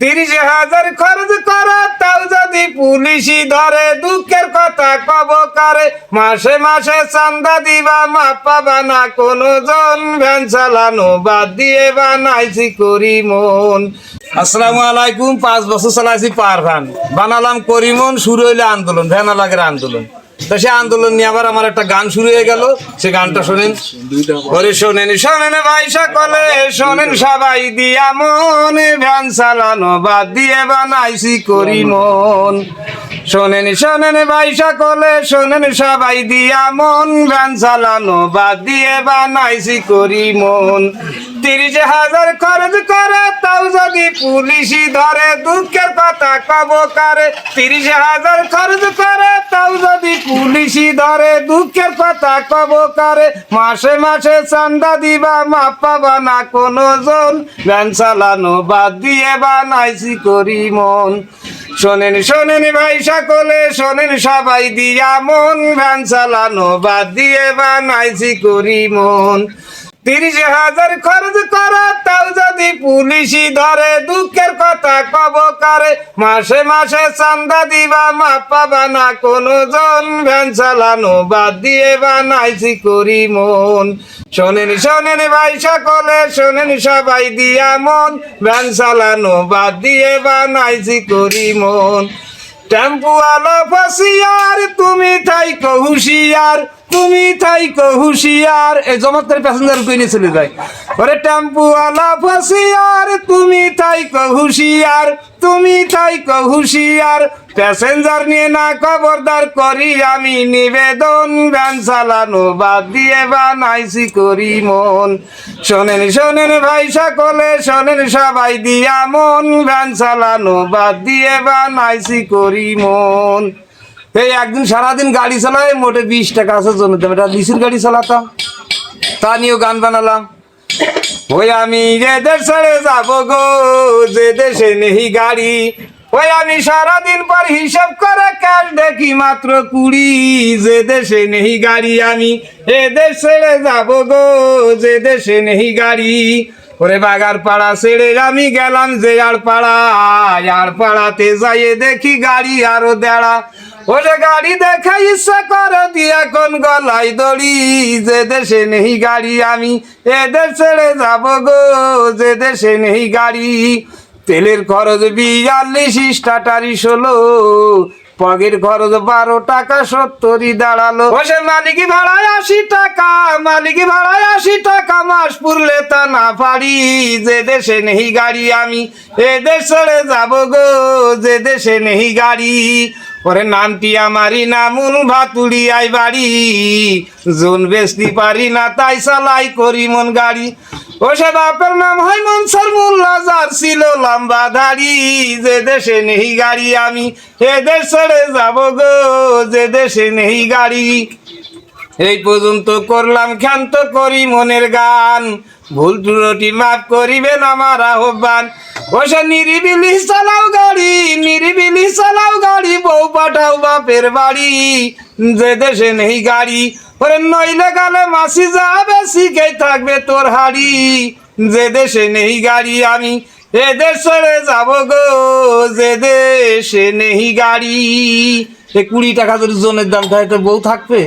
তিরিশ হাজার খরচ করা, তাও যদি পুলিশি ধরে, দুঃখের কথা কব করে? মাসে মাসে চান্দা দিবা, মাপ পাবা না কোনো জন ভ্যান চালানো বাদ দিয়ে বানাইছি করিমন আসসালামু আলাইকুম, পাঁচ বছর চালাইছি পার ভ্যান। বানালাম করিমন শুরু হইলে আন্দোলন ভ্যান লাগের আন্দোলন। তো সে আন্দোলন নিয়ে আবার আমার একটা গান শুরু হয়ে গেল। সে গানটা শোনেন। ওরে শোনেন শোনেন ভাই সকলে, শোনেন সবাই দিয়া মন। ভ্যান চালানো বাদ দিয়ে বানাইছি করি মন। শোনেন শোনেন ভাই সকলে, শোনেন সবাই দিয়া মন। ভ্যান চালানো বাদ দিয়ে বানাইছি করি মন। তিরিশ হাজার খরচ করে তাও পুলিশি ধরে দুঃখের কথা কব করে? তিরিশ হাজার খরচ করে তাও যদি পুলিশি ধরে দুঃখের কথা কব করে? মাসে মাসে চান্দা দিবা, মাপ পাবা না কোনো জন। ভ্যান চালানো বাদ দিয়ে বা নাইসি করি মন। শোনেন শোনেন ভাই সকলে, শোনেন সবাই দিয়া মন। ভ্যান চালানো বাদ দিয়ে বা নাইসি করি মন। তিরিশ হাজার খরচ করা, তাও যদি পুলিশি ধরে, দুঃখের কথা কব করে? মাসে মাসে চান্দা দিবা, মাপ পাবা না কোনো জন ভ্যান চালানো বাদ দিয়ে বানাইছি করি মন। শোনেন শোনেন ভাই সকলে, শোনেন সবাই দিয়া মন। ভ্যান চালানো বাদ দিয়ে বানাইছি করি মন। টেম্পু আলো ফসিয়ার তুমি তাই হুশিয়ার। তুমি তাই হুশিয়ার। এই জমাতের প্যাসেঞ্জার কই চলে যায়? ওরে টেম্পু আলো ফসিয়ার, তুমি তাই হুশিয়ার, তুমি তাই হুশিয়ার। প্যাসেঞ্জার নিয়ে না খবরদার করি আমি, নিবেদন ভ্যান চালানো বাদ দিয়ে বানাইছি করি মন। শোনেন শোনেন ভাই সকলে, শোনেন সবাই দিয়া মন। ভ্যান চালানো বাদ দিয়ে বানাইছি করি মন। এই একদিন সারাদিন গাড়ি চালাই মোটে বিশ টাকা আছে জন্য দেবে এটা লিসির গাড়ি চালাতাম, তা নিয়েও গান বানালাম। ওই আমি যে দেশ ছেড়ে যাব গো, যে দেশে নেই গাড়ি, ওই আমি সারাদিন পর হিসাব করে ক্যাশ দেখি মাত্র কুড়ি। যে দেশে নেই গাড়ি, আমি এ দেশ ছেড়ে যাব গো, যে দেশে নেই গাড়ি। ওরে বাগার পাড়া ছেড়ে আমি গেলাম যে আর পাড়া আর পাড়াতে যাইয়ে দেখি গাড়ি আরও দেড়া। ওরে গাড়ি দেখা ইচ্ছা করে দিয়া কোন গলায় দড়ি। যে দেশে নেই গাড়ি আমি, এ দেশ ছেড়ে যাব গো। যে দেশে নেই গাড়ি, তেলের খরচ বিয়াল্লিশ, স্টাটারি ষোলো। পগের খরচ বারো টাকা, সত্তরই দাঁড়াল। বসে মালিকি ভাড়ায় আশি টাকা, মালিকি ভাড়ায় আশি টাকা, মাস পুরলে তা না পারি। যে দেশে নেই গাড়ি আমি, এ দেশ ছেড়ে যাব গো। যে দেশে নেই গাড়ি ওরে নামটি নামুন ভাতুড়ি আই বাড়ি। জোন বেচতে পারি না, তাই চালাই করি মন গাড়ি। ও সে বাপের নাম হয় মনসার মোল্লা, যার ছিল লম্বা দাড়ি। যে দেশে নেই গাড়ি আমি, এ দেশ ছেড়ে যাব গো, যে দেশে নেই গাড়ি। এই পর্যন্ত করলাম ক্ষান্ত করি মনের গান। ভুল ত্রুটি মাফ করিবেন আমার আহ্বান। ওসে নিরিবিলি চালাও গাড়ি বউ পাঠাও বাপের বাড়ি। যে দেশে নেই গাড়ি, ওরে নইলে গালে মাসি যাবে শিখে থাকবে তোর হাড়ি। যে দেশে নেই গাড়ি, আমি এ দেশ যাব গো। যে দেশে নেই গাড়ি। এ কুড়ি টাকা যদি জনের দাম থাকে তো বউ থাকবে?